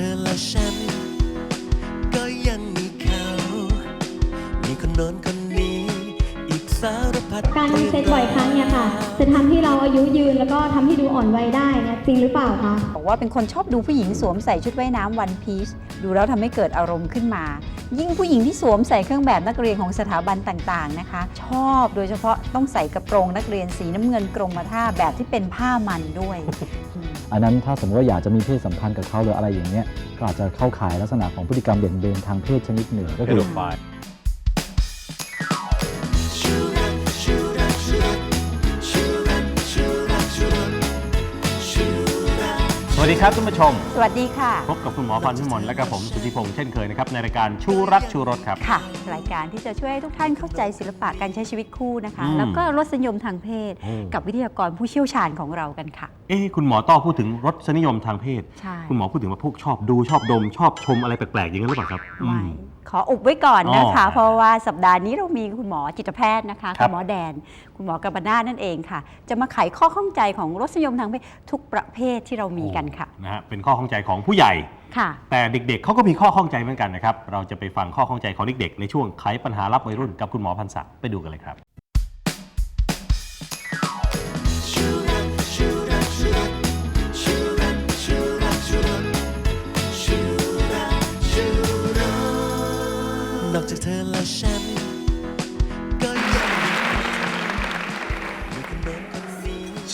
ธอและฉัน จะทำให้เราอายุยืนแล้วก็ทำให้ดูอ่อนวัยได้เนี่ยจริงหรือเปล่าคะ บอกว่าเป็นคนชอบดูผู้หญิงสวมใส่ชุดว่ายน้ำวันพีชดูแล้วทำให้เกิดอารมณ์ขึ้นมา ยิ่งผู้หญิงที่สวมใส่เครื่องแบบนักเรียนของสถาบันต่างๆนะคะ ชอบโดยเฉพาะต้องใส่กระโปรงนักเรียนสีน้ำเงินกรมท่าแบบที่เป็นผ้ามันด้วยอืมอันนั้นถ้าสมมติว่าอยากจะมีเพศสัมพันธ์กับเขาหรืออะไรอย่างเงี้ยก็อาจจะเข้าข่ายลักษณะของพฤติกรรมเบี่ยงเบนทางเพศชนิดหนึ่งก็คือ วัสดีครับท่านผู้ชม สวัสดีค่ะ พบกับคุณหมอพรพิมลและกับผมสุทธิพงษ์เช่นเคยนะครับในรายการชูรักชูรสครับ ค่ะ รายการที่จะช่วยให้ทุกท่านเข้าใจศิลปะการใช้ชีวิตคู่นะคะ อืมแล้วก็รสนิยมทางเพศโอ้กับวิทยากรผู้เชี่ยวชาญของเรากันค่ะ เอ๊ะคุณหมอต้อพูดถึงรสนิยมทางเพศ ใช่คุณหมอพูดถึงว่าพวกชอบดูชอบดม ชอบชมอะไรแปลกๆอย่างนั้นหรือเปล่าครับอืไม่ม ขออุบไว้ก่อนนะคะอ๋อเพราะว่าสัปดาห์นี้เรามีคุณหมอจิตแพทย์นะคะครัคุบณหมอแดน คุณหมอกับบนาถนั่นเองค่ะ จะมาไขข้อข้องใจของรสนิยมทางเพศทุกประเภทที่เรามีกันค่ะนะฮะเป็นข้อข้องใจของผู้ใหญ่ค่ะ แต่เด็กๆเขาก็มีข้อข้องใจเหมือนกันนะครับ เราจะไปฟังข้อข้องใจของเด็กๆในช่วงไขปัญหารับวัยรุ่นกับคุณหมอพันศักดิ์ไปดูกันเลยครับ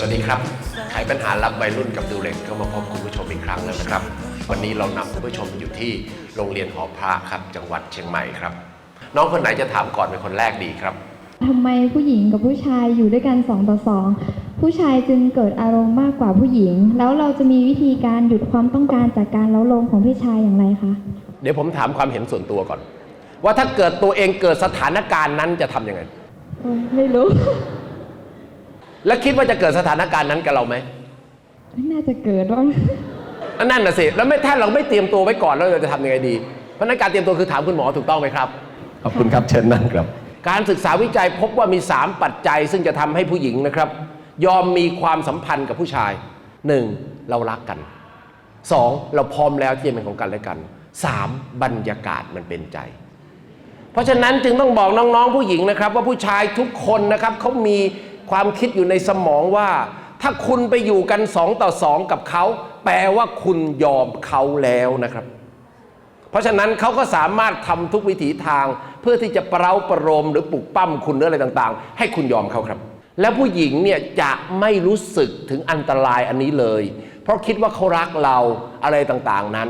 วัสดีครับไขปัญหารับวัยรุ่นกับดูเล็กก็มาพบคุณผู้ชมอีกครั้งแล้วนะครับ วันนี้เรานำคุณผู้ชมอยู่ที่โรงเรียนหอพระครับจังหวัดเชียงใหม่ครับ น้องคนไหนจะถามก่อนเป็นคนแรกดีครับทำไมผู้หญิงกับผู้ชายอยู่ด้วยกันสองต่อสองผู้ชายจึงเกิดอารมณ์มากกว่าผู้หญิง แล้วเราจะมีวิธีการหยุดความต้องการจากการเล้าโลมของผู้ชายอย่างไรคะเดี๋ยวผมถามความเห็นส่วนตัวก่อน ว่าถ้าเกิดตัวเองเกิดสถานการณ์นั้นจะทำยังไงไม่รู้ และคิดว่าจะเกิดสถานการณ์นั้นกับเราไหมน่าจะเกิดว่าอันนั่นน่ะสิแล้วไม่ถ้าเราไม่เตรียมตัวไว้ก่อนแล้วเราจะทำยังไงดี เพราะฉะนั้นการเตรียมตัวคือถามคุณหมอถูกต้องไหมครับขอบคุณครับเชิญนั่งครับ การศึกษาวิจัยพบว่ามี 3 ปัจจัย ซึ่งจะทำให้ผู้หญิงนะครับ ยอมมีความสัมพันธ์กับผู้ชาย 1. เรารักกัน 2. เราพร้อมแล้วที่จะเป็นของกันและกัน 3. บรรยากาศมันเป็นใจ เพราะฉะนั้นจึงต้องบอกน้องๆผู้หญิงนะครับ ว่าผู้ชายทุกคนนะครับเขามี ความคิดอยู่ในสมองว่า ถ้าคุณไปอยู่กันสองต่อสองกับเขา แปลว่าคุณยอมเขาแล้วนะครับ เพราะฉะนั้นเขาก็สามารถทำทุกวิถีทางเพื่อที่จะเปร้าประโลมหรือปลุกปั้มคุณหรืออะไรต่างๆ ให้คุณยอมเขาครับ แล้วผู้หญิงเนี่ยจะไม่รู้สึกถึงอันตรายอันนี้เลย เพราะคิดว่าเขารักเราอะไรต่างๆนั้น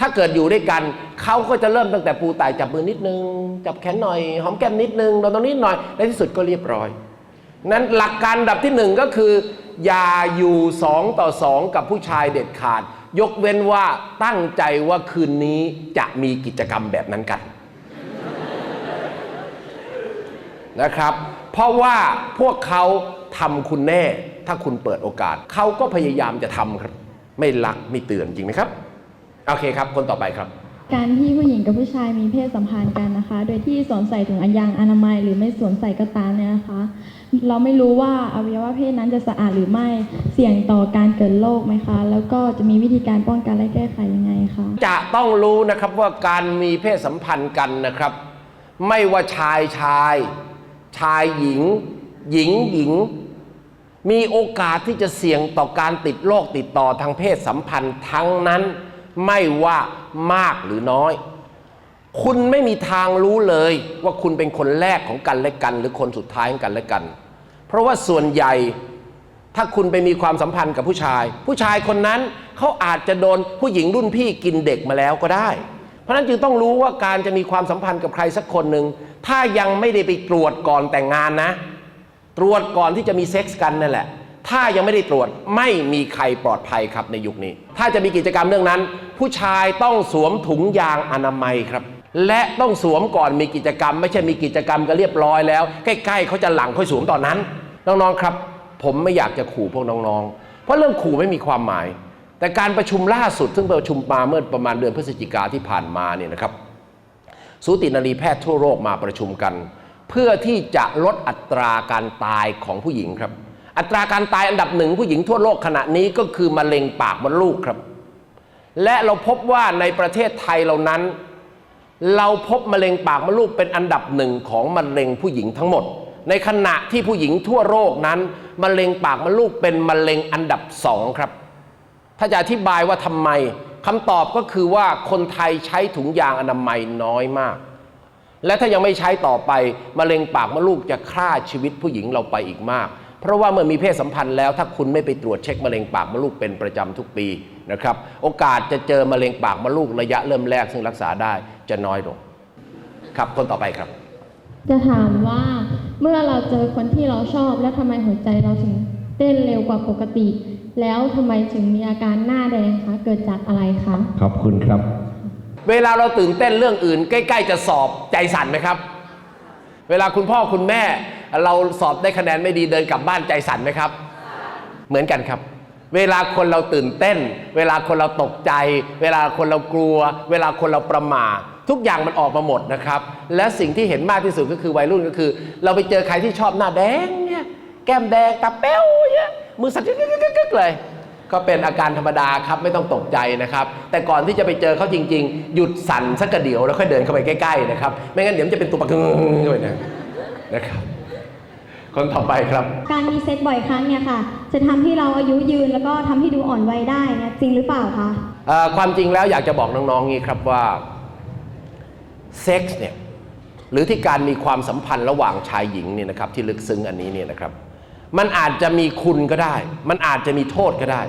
ถ้าเกิดอยู่ด้วยกันเขาก็จะเริ่มตั้งแต่ปูไต่จับมือนิดนึง จับแขนหน่อย หอมแก้มนิดนึงโดนตรงนี้หน่อยในที่สุดก็เรียบร้อย นั้นหลักการดับที่หนึ่งก็คือ อย่าอยู่สองต่อสองกับผู้ชายเด็ดขาด ยกเว้นว่าตั้งใจว่าคืนนี้จะมีกิจกรรมแบบนั้นกัน นะครับ เพราะว่าพวกเขาทำคุณแน่ ถ้าคุณเปิดโอกาส เขาก็พยายามจะทำครับ ไม่รักไม่เตือนจริงไหมครับ โอเคครับ คนต่อไปครับ การที่ผู้หญิงกับผู้ชายมีเพศสัมพันธ์กันนะคะ โดยที่สวมใส่ถุงยางอนามัย หรือไม่สวมใส่ก็ตามเนี่ยนะคะ เราไม่รู้ว่าอวัยวะเพศนั้นจะสะอาดหรือไม่เสี่ยงต่อการเกิดโรคไหมคะ แล้วก็จะมีวิธีการป้องกันและแก้ไขยังไงคะจะต้องรู้นะครับว่าการมีเพศสัมพันธ์กันนะครับ ไม่ว่าชายชาย ชายหญิง หญิงหญิง มีโอกาสที่จะเสี่ยงต่อการติดโรคติดต่อทางเพศสัมพันธ์ทั้งนั้น ไม่ว่ามากหรือน้อย คุณไม่มีทางรู้เลยว่าคุณเป็นคนแรกของกันและกัน หรือคนสุดท้ายของกันและกัน เพราะว่าส่วนใหญ่ถ้าคุณไปมีความสัมพันธ์กับผู้ชาย ผู้ชายคนนั้นเขาอาจจะโดนผู้หญิงรุ่นพี่กินเด็กมาแล้วก็ได้ เพราะฉะนั้นจึงต้องรู้ว่าการจะมีความสัมพันธ์กับใครสักคนหนึ่งถ้ายังไม่ได้ไปตรวจก่อนแต่งงานนะ ตรวจก่อนที่จะมีเซ็กส์กันนั่นแหละ ถ้ายังไม่ได้ตรวจไม่มีใครปลอดภัยครับในยุคนี้ ถ้าจะมีกิจกรรมเรื่องนั้น ผู้ชายต้องสวมถุงยางอนามัยครับ และต้องสวมก่อนมีกิจกรรม ไม่ใช่มีกิจกรรมก็เรียบร้อยแล้ว ใกล้ๆเขาจะหลังค่อยสวมตอนนั้นน้องๆครับ ผมไม่อยากจะขู่พวกน้องๆ เพราะเรื่องขู่ไม่มีความหมาย แต่การประชุมล่าสุดซึ่งประชุมมาเมื่อประมาณเดือนพฤศจิกาที่ผ่านมาเนี่ยนะครับสูตินารีแพทย์ทั่วโลกมาประชุมกัน เพื่อที่จะลดอัตราการตายของผู้หญิงครับ อัตราการตายอันดับหนึ่งผู้หญิงทั่วโลกขณะนี้ก็คือมะเร็งปากมดลูกครับ และเราพบว่าในประเทศไทยเรานั้น เราพบมะเร็งปากมดลูกเป็นอันดับหนึ่งของมะเร็งผู้หญิงทั้งหมด ในขณะที่ผู้หญิงทั่วโลกนั้นมะเร็งปากมดลูกเป็นมะเร็งอันดับสองครับ ถ้าจะอธิบายว่าทำไมคำตอบก็คือว่าคนไทยใช้ถุงยางอนามัยน้อยมาก และถ้ายังไม่ใช้ต่อไปมะเร็งปากมดลูกจะฆ่าชีวิตผู้หญิงเราไปอีกมาก เพราะว่าเมื่อมีเพศสัมพันธ์แล้วถ้าคุณไม่ไปตรวจเช็คมะเร็งปากมดลูกเป็นประจำทุกปีนะครับโอกาสจะเจอมะเร็งปากมดลูกระยะเริ่มแรกซึ่งรักษาได้จะน้อยลงครับคนต่อไปครับ จะถามว่าเมื่อเราเจอคนที่เราชอบ แล้วทำไมหัวใจเราถึงเต้นเร็วกว่าปกติ แล้วทำไมถึงมีอาการหน้าแดงคะเกิดจากอะไรคะขอบคุณครับ เวลาเราตื่นเต้นเรื่องอื่น ใกล้ ๆ จะสอบใจสั่นไหมครับ เวลาคุณพ่อคุณแม่ เราสอบได้คะแนนไม่ดีเดินกลับบ้านใจสั่นไหมครับ เหมือนกันครับ เวลาคนเราตื่นเต้น เวลาคนเราตกใจ เวลาคนเรากลัว เวลาคนเราประมาทุกอย่างมันออกมาหมดนะครับ และสิ่งที่เห็นมากที่สุดก็คือวัยรุ่นก็คือ เราไปเจอใครที่ชอบหน้าแดงเนี่ยแก้มแดงตาเป้วเนี่ยมือสั่นกึกๆเลย ก็เป็นอาการธรรมดาครับไม่ต้องตกใจนะครับ แต่ก่อนที่จะไปเจอเขาจริง ๆ หยุดสั่นสักกระเดียวแล้วค่อยเดินเข้าไปใกล้ๆนะครับไม่งั้นเดี๋ยวมันจะเป็นตัวปะกึงเข้าไปนะนะครับ คนต่อไปครับ การมีเซ็กบ่อยครั้งเนี่ยค่ะ จะทำให้เราอายุยืนแล้วก็ทำให้ดูอ่อนวัยได้เนี่ยจริงหรือเปล่าคะ เอ่อความจริงแล้วอยากจะบอกน้องๆงี้ครับว่าเซ็กส์เนี่ยหรือที่การมีความสัมพันธ์ระหว่างชายหญิงเนี่ยนะครับที่ลึกซึ้งอันนี้เนี่ยนะครับ มันอาจจะมีคุณก็ได้ มันอาจจะมีโทษก็ได้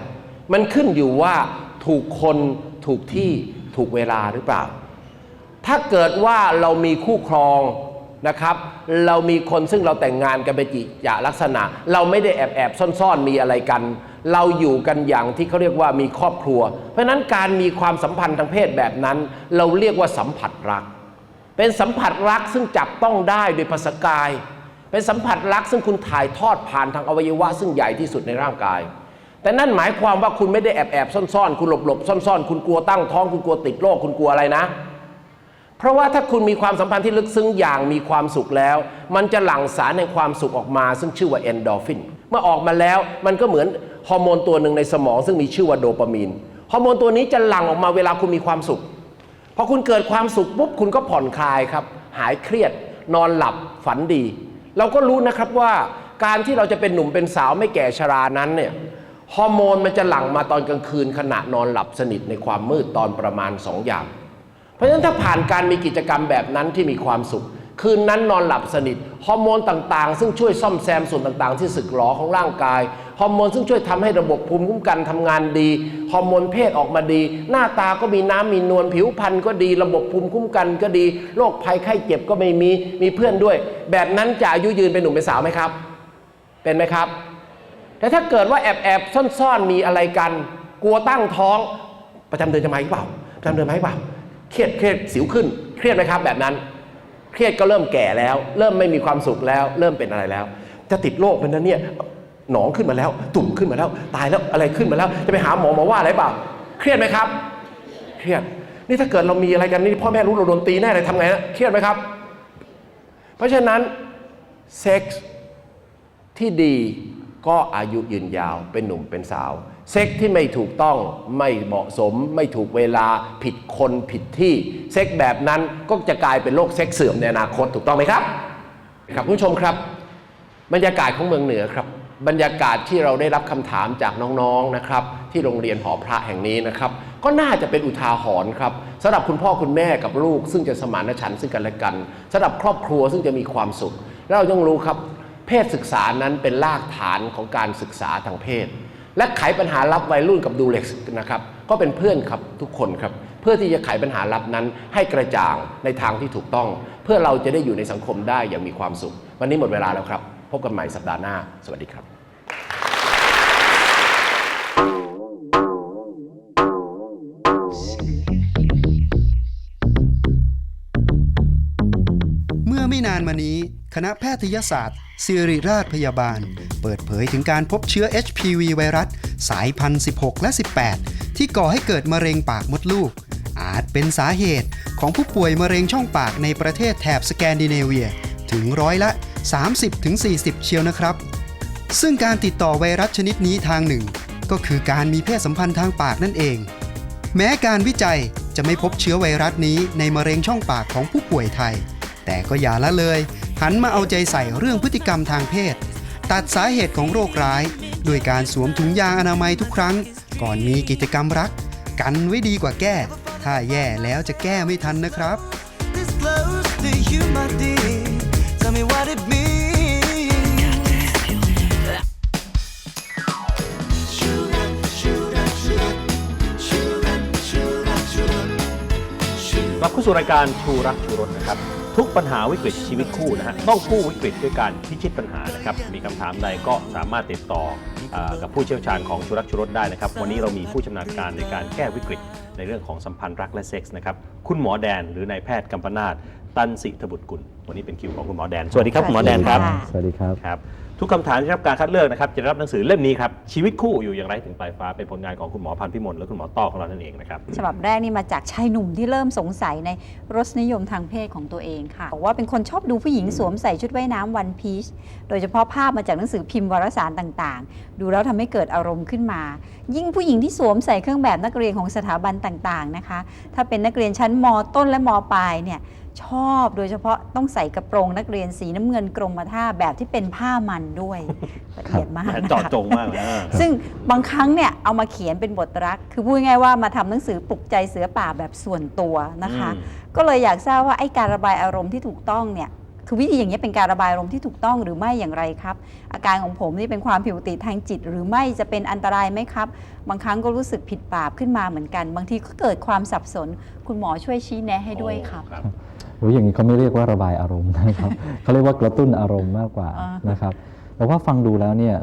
มันขึ้นอยู่ว่าถูกคนถูกที่ถูกเวลาหรือเปล่า ถ้าเกิดว่าเรามีคู่ครอง นะครับ เรามีคนซึ่งเราแต่งงานกันเป็นจิจะลักษณะ เราไม่ได้แอบแอบซ่อนๆ มีอะไรกัน เราอยู่กันอย่างที่เขาเรียกว่ามีครอบครัว เพราะนั้นการมีความสัมพันธ์ทางเพศแบบนั้น เราเรียกว่าสัมผัสรัก เป็นสัมผัสรักซึ่งจับต้องได้โดยภาษากาย เป็นสัมผัสรักซึ่งคุณถ่ายทอดผ่านทางอวัยวะ ซึ่งใหญ่ที่สุดในร่างกายแต่นั่นหมายความว่าคุณไม่ได้แอบแอบซ่อนๆ คุณหลบหลบซ่อนๆ คุณกลัวตั้งท้อง คุณกลัวติดโรค คุณกลัวอะไรนะ เพราะว่าถ้าคุณมีความสัมพันธ์ที่ลึกซึ้งอย่างมีความสุขแล้ว มันจะหลั่งสารในความสุขออกมา ซึ่งชื่อว่าเอนโดรฟินเมื่อออกมาแล้วมันก็เหมือนฮอร์โมนตัวหนึ่งในสมองซึ่งมีชื่อว่าโดปามีนฮอร์โมนตัวนี้จะหลั่งออกมาเวลาคุณมีความสุขพอคุณเกิดความสุขปุ๊บคุณก็ผ่อนคลายครับ หายเครียด นอนหลับฝันดี เราก็รู้นะครับว่าการที่เราจะเป็นหนุ่มเป็นสาวไม่แก่ชรานั้นเนี่ยฮอร์โมนมันจะหลั่งมาตอนกลางคืนขณะนอนหลับสนิทในความมืดตอนประมาณสองอย่าง เพราะฉะนั้นถ้าผ่านการมีกิจกรรมแบบนั้นที่มีความสุข คืนนั้นนอนหลับสนิท ฮอร์โมนต่างๆ ซึ่งช่วยซ่อมแซมส่วนต่างๆ ที่สึกหรอของร่างกาย ฮอร์โมนซึ่งช่วยทำให้ระบบภูมิคุ้มกันทำงานดี ฮอร์โมนเพศออกมาดี หน้าตาก็มีน้ำมีนวลผิวพรรณก็ดี ระบบภูมิคุ้มกันก็ดี โรคภัยไข้เจ็บก็ไม่มี มีเพื่อนด้วย แบบนั้นจะอายุยืนเป็นหนุ่มเป็นสาวไหมครับ เป็นไหมครับ แต่ถ้าเกิดว่าแอบแอบๆซ่อนๆมีอะไรกัน กลัวตั้งท้องประจำเดือนจะมาอีกเปล่าประจำเดือนมาอีกเปล่า เครียดเครียดสิวขึ้น เครียดไหมครับแบบนั้น เครียดก็เริ่มแก่แล้ว เริ่มไม่มีความสุขแล้ว เริ่มเป็นอะไรแล้ว จะติดโรคเป็นนั้นเนี่ยหนองขึ้นมาแล้ว ตุ่มขึ้นมาแล้ว ตายแล้วอะไรขึ้นมาแล้ว จะไปหาหมอหมอว่าอะไรเปล่า เครียดไหมครับ เครียด นี่ถ้าเกิดเรามีอะไรกันนี่พ่อแม่รู้เราโดนตีแน่เลยทำไงนะเครียดไหมครับ เพราะฉะนั้นเซ็กส์ที่ดีก็อายุยืนยาวเป็นหนุ่มเป็นสาว เซ็กที่ไม่ถูกต้องไม่เหมาะสม ไม่ถูกเวลาผิดคนผิดที่ เซ็กแบบนั้นก็จะกลายเป็นโรคเซ็กเสื่อมในอนาคตถูกต้องไหมครับ ครับผู้ชมครับ บรรยากาศของเมืองเหนือครับ บรรยากาศที่เราได้รับคำถามจากน้องๆนะครับ ที่โรงเรียนหอพระแห่งนี้นะครับ ก็น่าจะเป็นอุทาหรณ์ครับสำหรับคุณพ่อคุณแม่กับลูก ซึ่งจะสมานฉันท์ซึ่งกันและกันสำหรับครอบครัวซึ่งจะมีความสุขแล้วเราต้องรู้ครับ เพศศึกษานั้นเป็นรากฐานของการศึกษาทางเพศ และไขปัญหาลับวัยรุ่นกับดูเล็กนะครับก็เป็นเพื่อนครับทุกคนครับเพื่อที่จะไขปัญหาลับนั้นให้กระจ่างในทางที่ถูกต้อง เพื่อเราจะได้อยู่ในสังคมได้อย่างมีความสุข วันนี้หมดเวลาแล้วครับ พบกันใหม่สัปดาห์หน้า สวัสดีครับ มานี้ คณะแพทยศาสตร์ศิริราชพยาบาล เปิดเผยถึงการพบเชื้อ HPV ไวรัส สายพันธุ์ 16 และ 18 ที่ก่อให้เกิดมะเร็งปากมดลูก อาจเป็นสาเหตุของผู้ป่วยมะเร็งช่องปากในประเทศแถบสแกนดิเนเวีย ถึงร้อยละ 30-40 เชียวนะครับ ซึ่งการติดต่อไวรัสชนิดนี้ทางหนึ่ง ก็คือการมีเพศสัมพันธ์ทางปากนั่นเอง แม้การวิจัยจะไม่พบเชื้อไวรัสนี้ในมะเร็งช่องปากของผู้ป่วยไทย แต่ก็อย่าละเลย หันมาเอาใจใส่เรื่องพฤติกรรมทางเพศ ตัดสาเหตุของโรคร้าย ด้วยการสวมถุงยางอนามัยทุกครั้ง ก่อนมีกิจกรรมรัก กันไว้ดีกว่าแก้ ถ้าแย่แล้วจะแก้ไม่ทันนะครับ This close to you, my dear. Tell me what it means. Sugar, sugar, sugar, sugar, sugar, sugar, sugar. กลับเข้าสู่รายการชูรักชูรสนะครับ ทุกปัญหาวิกฤตชีวิตคู่นะฮะต้องกู้วิกฤตด้วยการพิชิตปัญหานะครับ มีคำถามใดก็สามารถติดต่อเออกับผู้เชี่ยวชาญของชูรักชูรสได้นะครับ วันนี้เรามีผู้ชำนาญการในการแก้วิกฤตในเรื่องของสัมพันธ์รักและเซ็กส์นะครับ คุณหมอแดนหรือนายแพทย์กัมปนาตตันสิทบุตรกุล วันนี้เป็นคิวของคุณหมอแดน สวัสดีครับคุณหมอแดนครับค่ะสวัสดีครับ ครับ ทุกคำถามที่รับการคัดเลือกนะครับจะได้รับหนังสือเล่มนี้ครับชีวิตคู่อยู่อย่างไรถึงปลายฟ้าเป็นผลงานของคุณหมอพันธ์พิมลและคุณหมอต้อของเรานั่นเองนะครับ ฉบับแรกนี่มาจากชายหนุ่มที่เริ่มสงสัยในรสนิยมทางเพศของตัวเองค่ะบอกว่าเป็นคนชอบดูผู้หญิงสวมใส่ชุดว่ายน้ำวันพีชโดยเฉพาะภาพมาจากหนังสือพิมพ์วารสารต่างๆ ดูแล้วทำให้เกิดอารมณ์ขึ้นมา ยิ่งผู้หญิงที่สวมใส่เครื่องแบบนักเรียนของสถาบันต่างๆนะคะ ถ้าเป็นนักเรียนชั้นมต้นและมปลายเนี่ย ชอบโดยเฉพาะต้องใส่กระโปรงนักเรียนสีน้ำเงินกรมท่าแบบที่เป็นผ้ามันด้วยละเอียดมากนะคะเจาะจงมากเลยอ่าซึ่งบางครั้งเนี่ยเอามาเขียนเป็นบทรัก คือพูดง่ายๆว่ามาทำหนังสือปลุกใจเสือป่าแบบส่วนตัวนะคะอืมก็เลยอยากทราบว่าไอ้การระบายอารมณ์ที่ถูกต้องเนี่ย คือวิธีอย่างนี้ยเป็นการระบายอารมณ์ที่ถูกต้องหรือไม่อย่างไรครับ อาการของผมนี่เป็นความผิดปกติทางจิต หรือไม่จะเป็นอันตรายไหมครับ บางครั้งก็รู้สึกผิดบาปขึ้นมาเหมือนกัน บางทีก็เกิดความสับสน คุณหมอช่วยชี้แนะให้ด้วยครับครับโอ้ยอย่างนี้เขาไม่เรียกว่าระบายอารมณ์นะครับเขาเรียกว่ากระตุ้นอารมณ์มากกว่าอ่านนะครับแต่ว่าฟังดูแล้วเนี่ย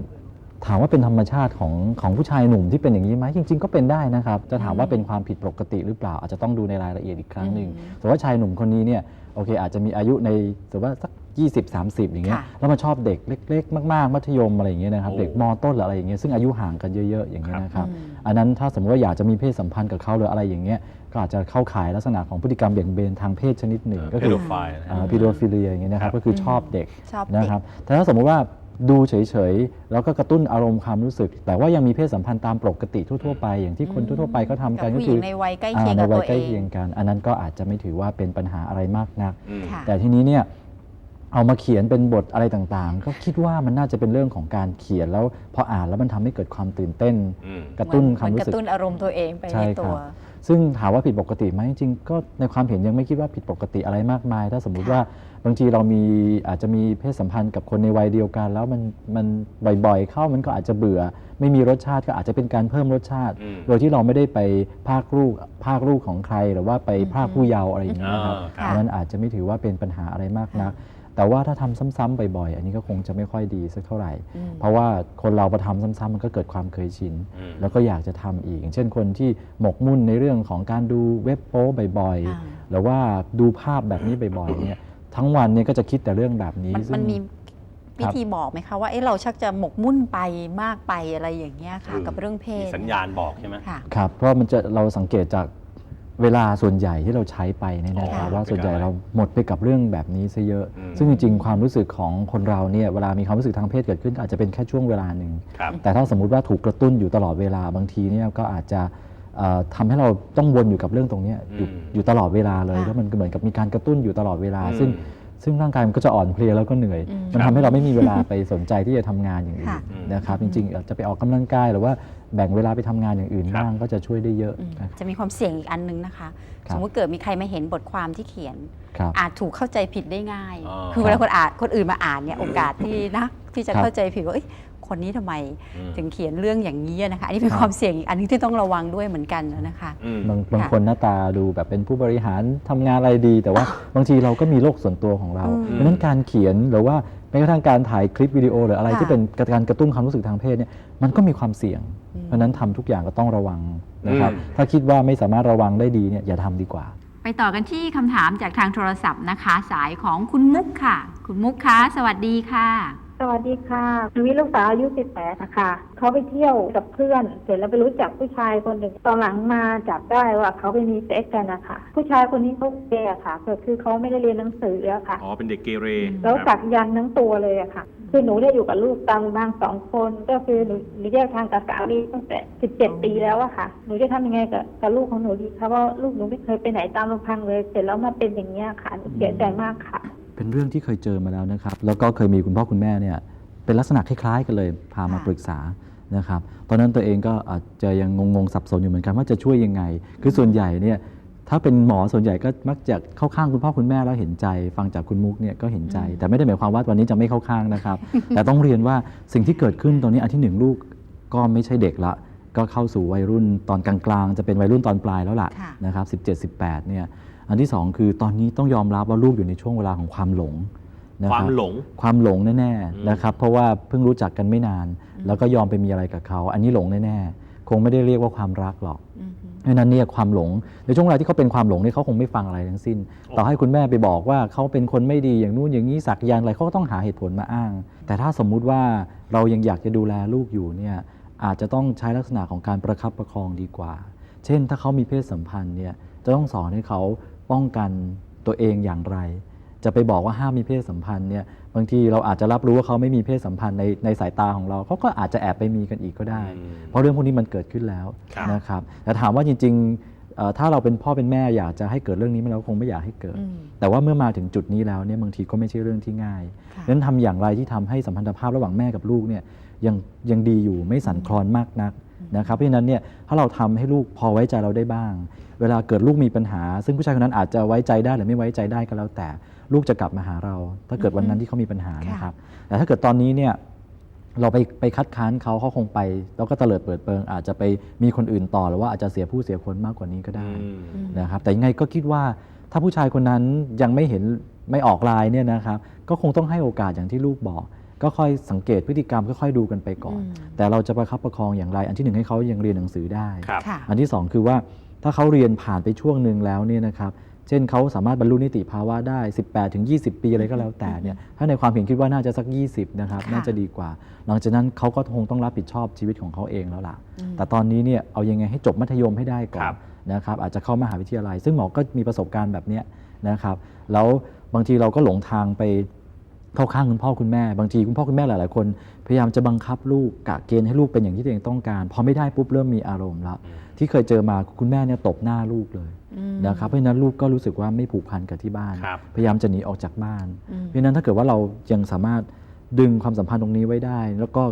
ถามว่าเป็นธรรมชาติของของผู้ชายหนุ่มที่เป็นอย่างนี้ไหมจริง ๆ ก็เป็นได้นะครับ จะถามว่าเป็นความผิดปกติหรือเปล่า อาจจะต้องดูในรายละเอียดอีกครั้งหนึ่งแต่ว่าชายหนุ่มคนนี้เนี่ย โอเค อาจจะมีอายุในแต่ว่าสัก 20 30 อย่างเงี้ยค่ะ แล้วมาชอบเด็กเล็ก ๆ มากๆ มัธยมอะไรอย่างเงี้ยนะครับโอ้ เด็กมต้นหรืออะไรอย่างเงี้ยซึ่งอายุห่างกันเยอะๆอย่างเงี้ยนะครับอืมอันนั้นถ้าสมมติว่าอยากจะมีเพศสัมพันธ์กับเขาหรืออะไรอย่างเงี้ยก็อาจจะเข้าข่ายลักษณะของพฤติกรรมเบี่ยงเบนทางเพศชนิดหนึ่งก็เพคือโดไฟล์นะฮะพีโดฟิเลียอย่างเงี้ยนะครับครับก็คือชอบเด็กชอบเด็ก นะครับแต่ถ้าสมมุติว่า ดูเฉยๆ แล้วก็กระตุ้นอารมณ์ความรู้สึก แต่ว่ายังมีเพศสัมพันธ์ตามปกติทั่วๆไป อย่างที่คนทั่วๆไปเขาทำกันกับก็ผู้หคืญิองในวัยใกล้เคียงอ่ากับในวัตัยวใกล้เองเคียงกัน อันนั้นก็อาจจะไม่ถือว่าเป็นปัญหาอะไรมากนักอืมค่ะแต่ทีนี้เนี่ย เอามาเขียนเป็นบทอะไรต่างๆ ก็คิดว่ามันน่าจะเป็นเรื่องของการเขียนแล้วพออ่านแล้วมันทำให้เกิดความตื่นเต้น อืม กระตุ้นเหความมือนรู้กระสึกตุ้นอารมณ์ตัวเองไปใช่ในคตัรัวบซึ่งถามว่าผิดปกติไหมจริงๆก็ในความเห็นยังไม่คิดว่าผิดปกติอะไรมากมาย ถ้าสมมุติค่ะว่าบางทีเรามีอาจจะมีเพศสัมพันธ์กับคนในวัยเดียวกัน แล้วมันมันบ่อยๆ เข้ามันก็อาจจะเบื่อ ไม่มีรสชาติก็อาจจะเป็นการเพิ่มรสชาติ อืม โดยที่เราไม่ได้ไปภาคลูกภาคลูกของใครหรือว่าไปภาคผู้เยาว์อะไรอย่างนี้ยนะครับอ่าครับ อันนั้นอาจจะไม่ถือว่าเป็นปัญหาอะไรมากนัก แต่ว่าถ้าทำซ้ำๆบ่อยๆอันนี้ก็คงจะไม่ค่อยดีสักเท่าไหร่อืมเพราะว่าคนเราพอทำซ้ำๆมันก็เกิดความเคยชินอืมแล้วก็อยากจะทำอีกอย่างเช่นคนที่หมกมุ่นในเรื่องของการดูเว็บโป๊บ่อยอ่าๆหรือว่าดูภาพแบบนี้บ่อยๆเนี่ยทั้งวันเนี่ยก็จะคิดแต่เรื่องแบบนี้มันซึ่งมันมีควิรับธีบอกไหมคะว่าเอ๊ะเราชักจะหมกมุ่นไปมากไปอะไรอย่างเงี้ยค่ะอืมกับเรื่องเพมีศสัญญาณบอกใช่ไหมค่ะครับเพราะมันจะเราสังเกตจาก เวลาส่วนใหญ่ที่เราใช้ไปเนี่ยนะครับอ๋อว่าส่วนใหญ่เป็นอะไรเราหมดไปกับเรื่องแบบนี้ซะเยอะอืมซึ่งจริงๆ ความรู้สึกของคนเราเนี่ยเวลามีความรู้สึกทางเพศเกิดขึ้นอาจจะเป็นแค่ช่วงเวลาหนึ่งครับแต่ถ้าสมมุติว่าถูกกระตุ้นอยู่ตลอดเวลาบางทีเนี่ยก็อาจจะเอ่อทำให้เราต้องวนอยู่กับเรื่องตรงเนี้ยอยู่อืมอยู่ตลอดเวลาเลยค่ะแล้วมันก็เหมือนกับมีการกระตุ้นอยู่ตลอดเวลาอืมซึ่ง ซึ่งร่างกายมันก็จะอ่อนเพลียแล้วก็เหนื่อยอืมมันทำให้เราไม่มีเวลาไปสนใจที่จะทำงานอย่างอื่นค่ะนะครับ จริงๆอาจจะไปออกกำลังกายหรือว่าแบ่งเวลาไปทำงานอย่างอื่นครับบ้างก็จะช่วยได้เยอะอืมนะครับจะมีความเสี่ยงอีกอันหนึงนะคะครับสมมติเกิดมีใครมาเห็นบทความที่เขียนครับอาจถูกเข้าใจผิดได้ง่ายอ๋อคือเวลาคนอ่านคนอื่นมาอ่านเนี่ยโอกาสที่นะที่จะครับเข้าใจผิดว่าเอ้ย คนนี้ทำไมอืมถึงเขียนเรื่องอย่างนี้นะคะอันนี้เป็นครับความเสี่ยงอีกอันหนึงที่ต้องระวังด้วยเหมือนกันนะคะอืมบางบางค่ะคนหน้าตาดูแบบเป็นผู้บริหารทำงานอะไรดี แต่ว่าบางทีเราก็มีโลกส่วนตัวของเราอืมเพราะฉะนั้นการเขียนหรือว่าแม้กระทั่งการถ่ายคลิปวิดีโอหรืออะไรค่ะที่เป็นการกระตุ้นความรู้สึกทางเพศเนี่ยมันก็มีความเสี่ยงอืมเพราะฉะนั้นทำทุกอย่างก็ต้องระวังนะครับอืมถ้าคิดว่าไม่สามารถระวังได้ดีเนี่ยอย่าทำดีกว่าไปต่อกันที่คำถามจากทางโทรศัพท์นะคะ สายของคุณมุกค่ะ คุณมุกคะสวัสดีค่ะ สวัสดีค่ะชีวิตลูกสาวอายุ18นะคะเขาไปเที่ยวกับเพื่อน เสร็จแล้วไปรู้จักผู้ชายคนหนึ่งตอนหลังมาจับได้ว่าเขาไปมีเซ็กกันนะคะผู้ชายคนนี้เขาเกย์อะค่ะก็คือเขาไม่ได้เรียนหนังสืออะค่ะ อ๋อ เป็นเด็กเกเรแล้วคสัรับกยันต์ทั้งตัวเลยอะค่ะ คือหนูได้อยู่กับลูกตามลำพังสองคนก็คือหนูหนูแยกทางกับสามีตั้งแต่สิบเจ็ดปีแล้วอะค่ะ หนูจะทำยังไงกับกับลูกของหนูดีคะเพราะลูกหนูไม่เคยไปไหนตามลำพังเลย เสร็จแล้วมาเป็นอย่างเงี้ยค่ะหนูเสียใจมากค่ะ เป็นเรื่องที่เคยเจอมาแล้วนะครับ แล้วก็เคยมีคุณพ่อคุณแม่เนี่ยเป็นลักษณะคล้ายๆกันเลยพามาค่ะปรึกษานะครับ ตอนนั้นตัวเองก็อาจจะยังงงๆสับสนอยู่เหมือนกันว่าจะช่วยยังไง คือส่วนใหญ่เนี่ยถ้าเป็นหมอส่วนใหญ่ก็มักจะเข้าข้างคุณพ่อคุณแม่แล้วเห็นใจ ฟังจากคุณมุกเนี่ยก็เห็นใจ แต่ไม่ได้หมายความว่าวันนี้จะไม่เข้าข้างนะครับ แต่ต้องเรียนว่าสิ่งที่เกิดขึ้นตอนนี้อันที่หนึ่งลูกก็ไม่ใช่เด็กละ ก็เข้าสู่วัยรุ่นตอนกลางๆ จะเป็นวัยรุ่นตอนปลายแล้วล่ะค่ะ นะครับ17 18เนี่ยอันที่สองคือตอนนี้ต้องยอมรับว่าลูกอยู่ในช่วงเวลาของความหลงนะครับวามหลง ความหลงแน่อืม ๆนะครับ เพราะว่าเพิ่งรู้จักกันไม่นาน แล้วก็ยอมไปมีอะไรกับเขา อันนี้หลงแน่ๆคงไม่ได้เรียกว่าความรักหรอกอืมเพราะฉะนั้นเนี่ยความหลงในช่วงเวลาที่เขาเป็นความหลงเนี่ยเขาคงไม่ฟังอะไรทั้งสิ้น ต่อให้คุณแม่ไปบอกว่าเขาเป็นคนไม่ดีอย่างนู้นอย่างนี้สักยันต์อะไรเขาก็ต้องหาเหตุผลมาอ้าง แต่ถ้าสมมุติว่าเรายังอยากจะดูแลลูกอยู่เนี่ย อาจจะต้องใช้ลักษณะของการประคับประคองดีกว่า เช่น ถ้าเขามีเพศสัมพันธ์เนี่ยจะต้องสอนให้เขาป้องกันตัวเองอย่างไร จะไปบอกว่าห้ามมีเพศสัมพันธ์เนี่ยบางทีเราอาจจะรับรู้ว่าเขาไม่มีเพศสัมพันธ์ในในสายตาของเราเขาก็อาจจะแอบไปมีกันอีกก็ได้อืมเพราะเรื่องพวกนี้มันเกิดขึ้นแล้วครับนะครับแต่ถามว่าจริงๆเอ่อถ้าเราเป็นพ่อเป็นแม่อยากจะให้เกิดเรื่องนี้เราคงไม่อยากให้เกิดอืมแต่ว่าเมื่อมาถึงจุดนี้แล้วเนี่ยบางทีก็ไม่ใช่เรื่องที่ง่ายค่ะดังนั้นทำอย่างไรที่ทำให้สัมพันธภาพระหว่างแม่กับลูกเนี่ย ยังยังดีอยู่ไม่สั่นคลอนมากนักนะครับเพราะฉะนั้นเนี่ยถ้าเราทำให้ลูกพอไว้ใจเราได้บ้าง เวลาเกิดลูกมีปัญหา ซึ่งผู้ชายคนนั้นอาจจะไว้ใจได้หรือไม่ไว้ใจได้ก็แล้วแต่ ลูกจะกลับมาหาเรา ถ้าเกิดวันนั้นที่เขามีปัญหานะครับแต่ถ้าเกิดตอนนี้เนี่ยเราไปไปคัดค้านเขาเขาคงไป แล้วก็เตลิดเปิดเปิง อาจจะไปมีคนอื่นต่อหรือว่าอาจจะเสียผู้เสียคนมากกว่านี้ก็ได้อืมนะครับแต่ยังไงก็คิดว่าถ้าผู้ชายคนนั้นยังไม่เห็นไม่ออกลายเนี่ยนะครับก็คงต้องให้โอกาสอย่างที่ลูกบอก ก็ค่อยสังเกตพฤติกรรมค่อยๆดูกันไปก่อนอืมแต่เราจะประคับประคองอย่างไร อันที่หนึ่งให้เขายังเรียนหนังสือได้ครับค่ะอันที่สองคือว่าถ้าเขาเรียนผ่านไปช่วงหนึ่งแล้วเนี่ยนะครับเช่นเขาสามารถบรรลุนิติภาวะได้ 18 ถึง 20 ปีอะไรก็แล้วแต่เนี่ยถ้าในความเห็นคิดว่าน่าจะสัก 20 นะครับค่ะน่าจะดีกว่า หลังจากนั้นเขาก็คงต้องรับผิดชอบชีวิตของเขาเองแล้วล่ะอืมแต่ตอนนี้เนี่ยเอายังไงให้จบมัธยมให้ได้ก่อครันบนะครับอาจจะเข้ามหาวิทยาลัย ซึ่งหมอก็มีประสบการณ์แบบเนี้ยนะครับแล้วบางทีเราก็หลงทางไป เข้าข้างคุณพ่อคุณแม่ บางทีคุณพ่อคุณแม่หลาย ๆ คน พยายามจะบังคับลูกกะเกณฑ์ให้ลูกเป็นอย่างที่ตัวเองต้องการ พอไม่ได้ปุ๊บเริ่มมีอารมณ์แล้วที่เคยเจอมาคุณแม่เนี่ยตบหน้าลูกเลยอืมนะครับเพราะฉะนั้นลูกก็รู้สึกว่าไม่ผูกพันกับที่บ้านครับพยายามจะหนีออกจากบ้านอืมเพราะฉะนั้นถ้าเกิดว่าเรายังสามารถดึงความสัมพันธ์ตรงนี้ไว้ได้ แล้วก็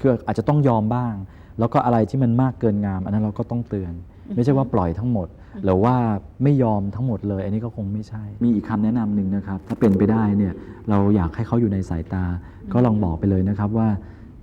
คืออาจจะต้องยอมบ้าง แล้วก็อะไรที่มันมากเกินงาม อันนั้นเราก็ต้องเตือน ไม่ใช่ว่าปล่อยทั้งหมด หรือว่าไม่ยอมทั้งหมดเลย อันนี้ก็คงไม่ใช่ มีอีกคำแนะนำหนึ่งนะครับ ถ้าเป็นไปได้เนี่ยเราอยากให้เขาอยู่ในสายตา ก็ลองบอกไปเลยนะครับว่า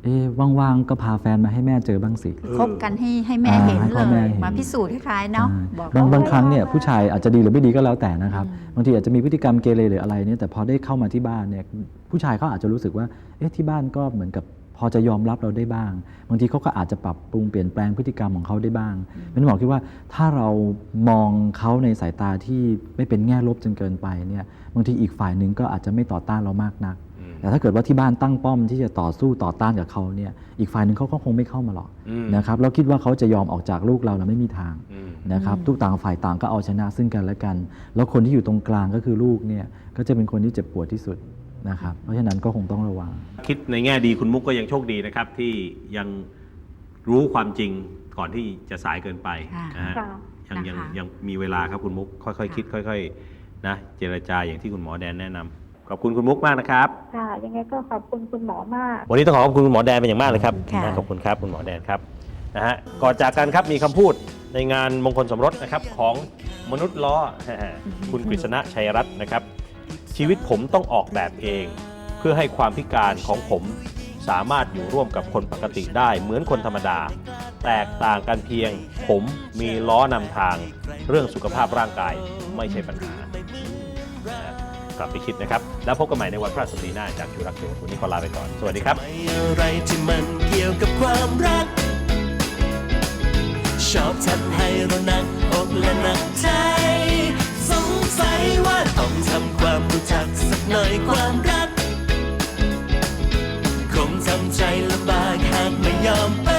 เอ๊ะว่างๆก็พาแฟนมาให้แม่เจอบ้างสิคบกันให้ให้แม่อ่าเห็นให้เลพ่อแม่ยเห็นมาพิสูจน์คล้ายๆเนาะใช่บอกบางเขาบางครั้งเนี่ยผู้ชายอาจจะดีหรือไม่ดีก็แล้วแต่นะครับอืมบางทีอาจจะมีพฤติกรรมเกเรหรืออะไรเนี่ยแต่พอได้เข้ามาที่บ้านเนี่ยผู้ชายเขาอาจจะรู้สึกว่าเอ๊ะที่บ้านก็เหมือนกับ พอจะยอมรับเราได้บ้าง บางทีเขาก็อาจจะปรับปรุงเปลี่ยนแปลงพฤติกรรมของเขาได้บ้างเป็นหมอคิดว่าถ้าเรามองเขาในสายตาที่ไม่เป็นแง่ลบจนเกินไปเนี่ยบางทีอีกฝ่ายหนึ่งก็อาจจะไม่ต่อต้านเรามากนักอืมแต่ถ้าเกิดว่าที่บ้านตั้งป้อมที่จะต่อสู้ต่อต้านกับเขาเนี่ยอีกฝ่ายหนึ่งเขาก็คงไม่เข้ามาหรอกอืมนะครับแล้วคิดว่าเขาจะยอมออกจากลูกเราเราไม่มีทางอืมนะครับทุกต่างฝ่ายต่างก็เอาชนะซึ่งกันและกัน แล้วคนที่อยู่ตรงกลางก็คือลูกเนี่ยก็จะเป็นคนที่เจ็บปวดที่สุด นะครับ เพราะฉะนั้นก็คงต้องระวัง คิดในแง่ดีคุณมุกก็ยังโชคดีนะครับ ที่ยังรู้ความจริงก่อนที่จะสายเกินไปค่ะนะฮะค่ะยังยังนะคะยังมีเวลาครับคุณมุกค่อยๆคิด ค่อยๆนะเจรจาอย่างที่คุณหมอแดนแนะนำขอบคุณคุณมุกมากนะครับค่ะยังไงก็ขอบคุณคุณหมอมาก วันนี้ต้องขอขอบคุณคุณหมอแดนเป็นอย่างมากเลยครับค่ะนะขอบคุณครับคุณหมอแดนครับนะฮะก่อนจากกันครับมีคำพูดในงานมงคลสมรสนะครับของมนุษย์ล้อคุณกฤษณะชัยรัตน์นะครับ ชีวิตผมต้องออกแบบเอง เพื่อให้ความพิการของผมสามารถอยู่ร่วมกับคนปกติได้เหมือนคนธรรมดา แตกต่างกันเพียง ผมมีล้อนำทาง เรื่องสุขภาพร่างกายไม่ใช่ปัญหากลับไปคิดนะครับ แล้วพบกันใหม่ในวันพฤหัสบดีหน้าจากชูรักชูวันนี้ขอลาไปก่อน สวัสดีครับอะไรที่มันเกี่ยวกับความรัก ชอบทำให้เราหนักอกและหนักใจ สัยว่าต้องทำความรู้จักสักหน่อยความรัก คงทำใจลำบากหากไม่ยอมไป